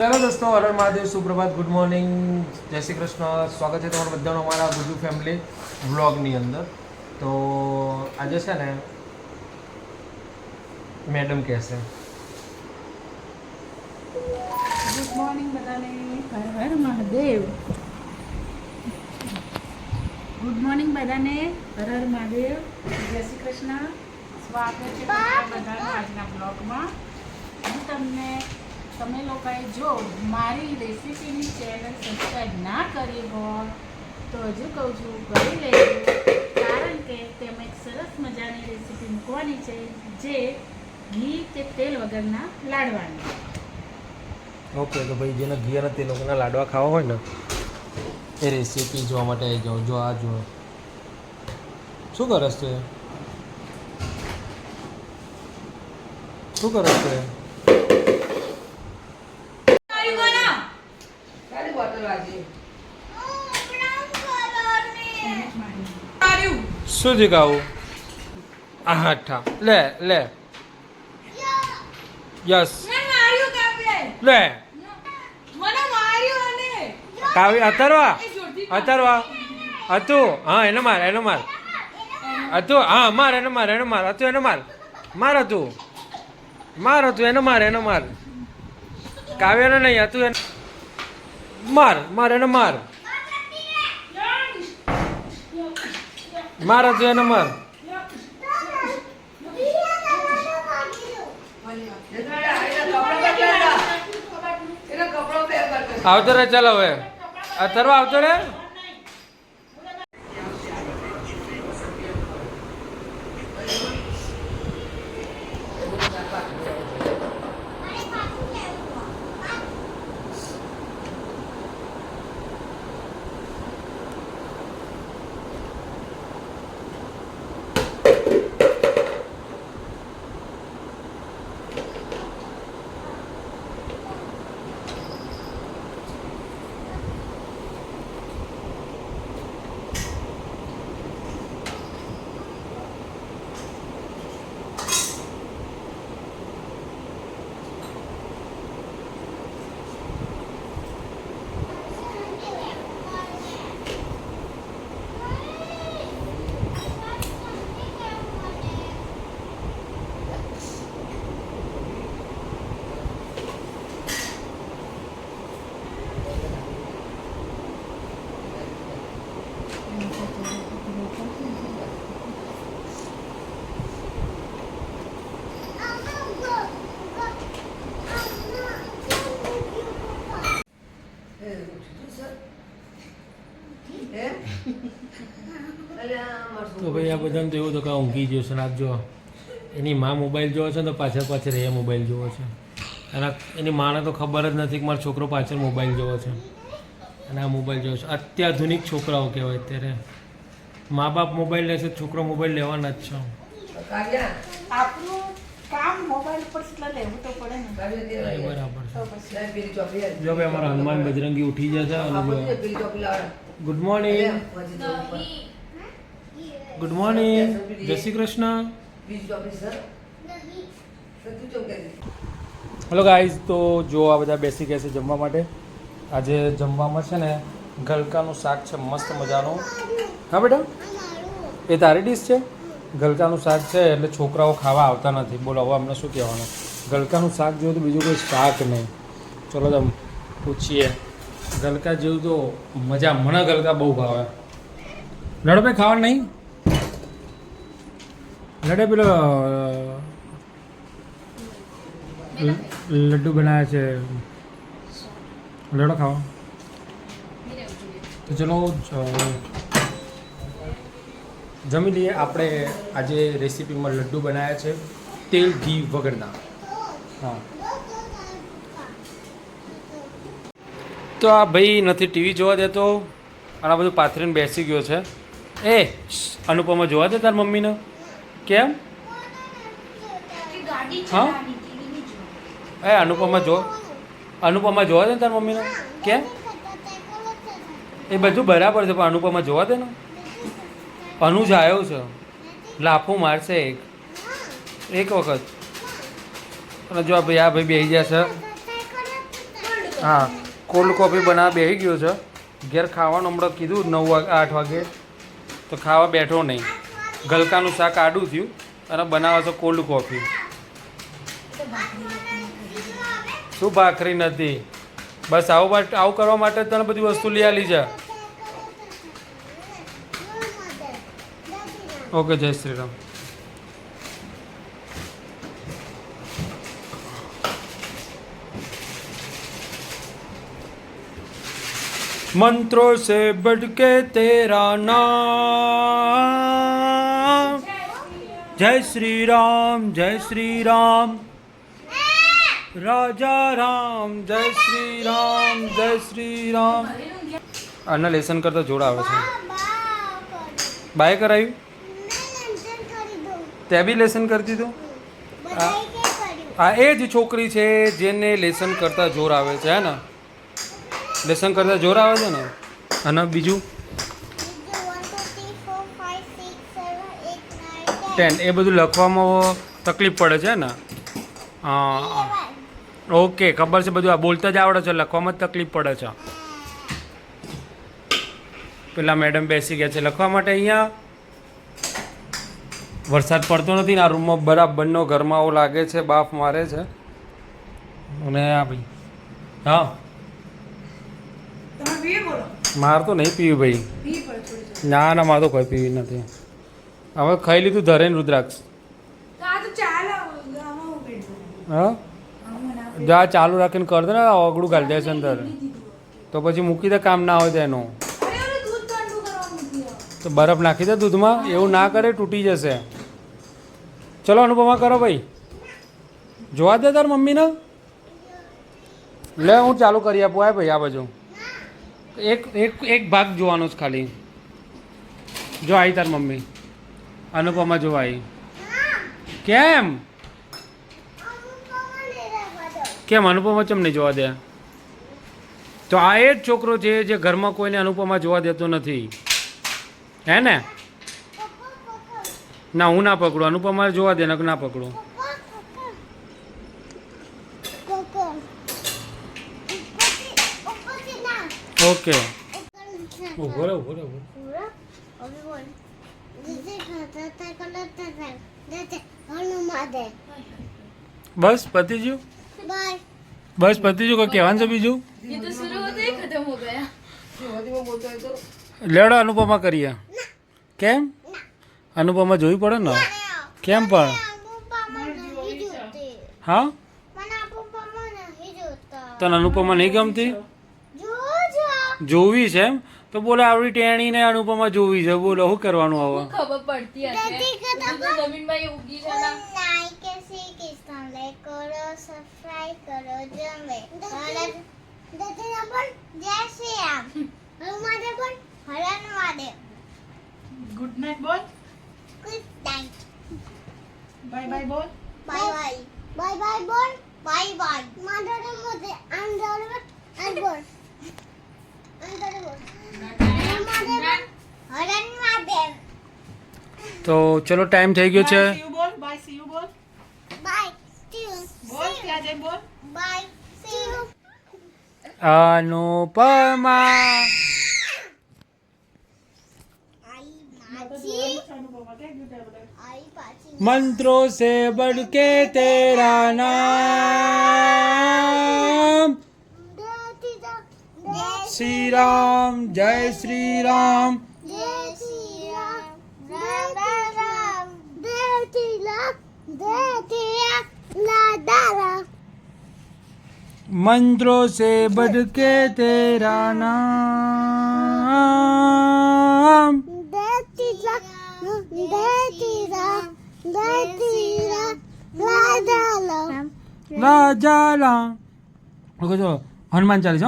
Hello દોસ્તો હરણ મહાદેવ, સુપ્રભાત ગુડ મોર્નિંગ જય શ્રી કૃષ્ણ. સ્વાગત છે તમારું બધાનું અમારા ગુજુ ફેમિલી વ્લોગની અંદર. તો આજે છે ને મેડમ કહેશે. ગુડ મોર્નિંગ બધાને. હર હર મહાદેવ. ગુડ મોર્નિંગ બધાને. હર હર મહાદેવ. જય શ્રી કૃષ્ણ. સ્વાગત છે બધાનું આજના બ્લોગમાં હું તમને તમે લોકોએ જો મારી રેસીપીની ચેનલ સબસ્ક્રાઈબ ના કરી હોય તો હજુ કહું છું, કરી લેજો. કારણ કે તેમાં એક સરસ મજાની રેસીપી મૂકવાની છે, જે ઘી કે તેલ વગરના લાડવાની. ઓકે તો ભાઈ જેને ઘી અને તેલ વગરના લાડવા ખાવા હોય ને, એ રેસીપી જોવા માટે આવી જાઓ. જો આ જુઓ. શું કરસ છે? શું કરસ તું એ? શું ગાવું આ હાઠા લે લે. યસ. લે. કાવ્ય, અતરવા? અતરવા? હતું હા, એને માર એને માર. હતું હા, માર, એને માર એને માર. હતું એને માર. માર હતું માર હતું એને માર એને માર. કાવ્યને નહીં હતું એને માર માર, એને માર. માર હતું નંબર. આવતો રે ચાલો હવે. અતરવા આવતો રે તો ભાઈ આ બધાને તો એવું તો કાં ઊંઘી ગયો છે રાત જો એની માં મોબાઈલ જોવે છે ને તો પાછળ પાછળ એ મોબાઈલ જોવો છે. અને એની માને તો ખબર જ નથી કે મારો છોકરો પાછળ મોબાઈલ જોવો છે. અને આ મોબાઈલ જોવો છે. અત્યાધુનિક છોકરાઓ કહેવાય અત્યારે. મા બાપ મોબાઈલ લેશે છોકરો મોબાઈલ લેવાના જ છે. આપણું કામ મોબાઈલ પર લેવું તો પડે ને. બરાબર છે. જો ભાઈ અમારા હનુમાન બજરંગી ઉઠી જશે અને ગુડ મોર્નિંગ ગુડ મોર્નિંગ જય શ્રી કૃષ્ણ હલો ગાઈઝ તો જો આ બધા બેસી ગયા છે જમવા માટે. આજે જમવામાં છે ને ગલકાનું શાક છે, મસ્ત મજાનું. હા, બેટા? એ તારી ડીશ છે? ગલકાનું શાક છે એટલે છોકરાઓ ખાવા આવતા નથી. બોલો, હવે અમને શું કહેવાનું? ગલકાનું શાક જોયું તો બીજું કોઈ શાક નહીં. ચલો, તમે પૂછીએ. ગલકા જેવું તો મજા, મને ગલકા બહુ ભાવે. લડો ભાઈ, ખાવાનું નહીં? લડે પેલો લડ્ડુ બનાવ્યા છે. લડો ખાવા તો ચલો જમી લઈએ. આપણે આજે રેસીપીમાં લડ્ડુ બનાવ્યા છે. તેલ ઘી વગરના. હા. તો આ ભાઈ નથી ટીવી જોવા દેતો. અને આ બધું પાથરીને બેસી ગયો છે. એ અનુપમા જોવા દે તાર મમ્મીને? કેમ? હા? એ, અનુપમા જો અનુપમા જોવા દે ને તાર મમ્મીને? કેમ? એ બધું બરાબર છે, પણ અનુપમા જોવા દે ને? અનુજ આવ્યો છે. લાફો મારશે એક. એક વખત. અને જો આ ભાઈ આ ભાઈ બેસી ગયા છે. હા કોલ્ડ કોફી બનાવવા બેસી ગયો છે. ઘેર ખાવાનું હમણાં કીધું નવ વાગે આઠ વાગે. તો ખાવા બેઠો નહીં. ગલકાનું શાક આડું થયું અને બનાવે છે કોલ્ડ કોફી શું ભાખરી નથી બસ આવું માટે આવું કરવા માટે તને બધી વસ્તુ લઈ આલી છે ઓકે જય શ્રી રામ मंत्रों से बढ़ के तेरा नाम જય શ્રી રામ જય શ્રી રામ રાજા રામ, જય શ્રી રામ જય શ્રી રામ આના લેસન કરતા જોડ આવે છે. બાય કરાયું? તે બી લેસન કરતી તો આ એ જ છોકરી છે જેને લેસન કરતા જોર આવે છે, હે ને? લેસન કરતા જોર આવે છે ને? અને બીજું? ટેન એ બધું લખવામાં તકલીફ પડે છે ને? હા ઓકે ખબર છે બધું આ બોલતા જ આવડે છે લખવામાં જ તકલીફ પડે છે. પેલા મેડમ બેસી ગયા છે લખવા માટે અહીંયા. વરસાદ પડતો નથી ને આ રૂમમાં બરાબરનો ઘરમાં આવું લાગે છે બાફ મારે છે. અને આ ભાઈ હા. માર તો નહીં પીવું ભાઈ. ના ના મારે તો કોઈ પીવી નથી. હવે ખાઈ લીધું ધરેન રુદ્રાક્ષ. હું જા ચાલુ રાખીને કર દે ને અગડું ગાલી દે છે અંદર. તો પછી મૂકી દે કામ ના હોય તેનું. તો બરફ નાખી દે દૂધમાં એવું ના કરે તૂટી જશે. ચલો અનુપમા કરો ભાઈ. જોવા દે તાર મમ્મીને. લે હું ચાલુ કરી આપું આ ભાઈ આ બાજુ. એક એક એક ભાગ જોવાનો જ ખાલી. જો આવી તાર મમ્મી. અનુપમા જોવાય કેમ? કેમ? અનુપમા ચમ નહીં જોવા દે? તો આ એ જ છોકરો છે જે ઘરમાં કોઈને અનુપમા જોવા દેતો નથી. હે ને? ના હું ના પકડું. અનુપમા જોવા દે નક ના પકડું. ઓકે. ઊભો રહો ઊભો રે ઊભો રે. બસ પતી બસ પતિજુ ગયું કોઈ કહેવાનું છે બીજું? લેડો અનુપમા કરીએ. કેમ? અનુપમા જોવી પડે ને? કેમ પણ? હા? તને અનુપમા નહીં ગમતી? જોવી છે એમ? તો બોલે આપણી ટેણી ને અનુપમા જોવી છે. બોલો શું કરવાનું હવે? ખબર પડતી હશે? જમીનમાં ઉગી છે લાઈક કે શેર કે લાઈક કરો સબસ્ક્રાઇબ કરો જમે. ભારત દતિના પણ જય શ્રી રામ. હનુમાને પણ હરણ વાદે ગુડ નાઈટ બોલ ગુડ નાઈટ બાય બાય બોલ બાય બાય બાય બાય બોલ બાય બાય માધરે મોદે આમ જરૂર આમ બોલ તો ચલો ટાઈમ થઈ ગયો છે. અનુપમા. મંત્રો સે બડકે તેરા બાય જય श्री राम जय श्री राम જય શ્રી રામ રામ રામ દેતી રામ દેતી રામ લાદા રામ मंत्रों से बढ़ के तेरा नाम દેતી રામ દેતી રામ દેતી રામ લાદા રામ राजा राम ઓકે જો હનુમાન ચાલીસ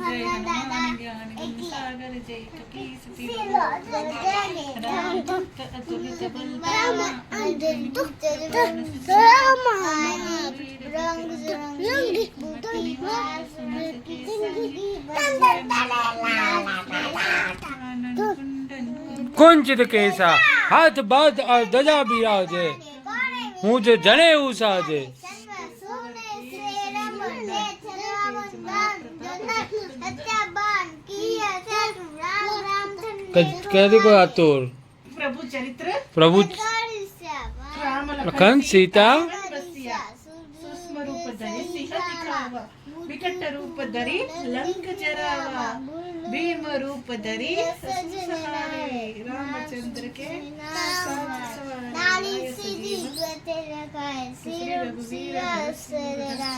જય હનુમાન જ્ઞાન ગુણ સાગર જય કપી સતી શિલો ગજાને રામ ભક્ત અતુલિત બલ રામ અંજન દુઃખ રામ રંગ રંગી બુતરી વાસ જિંદગી આનંદ કુંદન કુંચિત કેસા હાથ બાદ और ધજા બિરાજે હું જે જણે એવું સાજે કહેતી કોઈ આતુર? પ્રભુ ચરિત્ર? પ્રભુ લખન સીતા? સૂક્ષ્મ રૂપ ધરી સિંહ દિખાવા વિકટ રૂપ ધરી લંક જરાવા ભીમ રૂપ ધરી સહારે રામચંદ્ર કે નારી સીધી ગતે રખાય શ્રી રઘુવીર અસરરા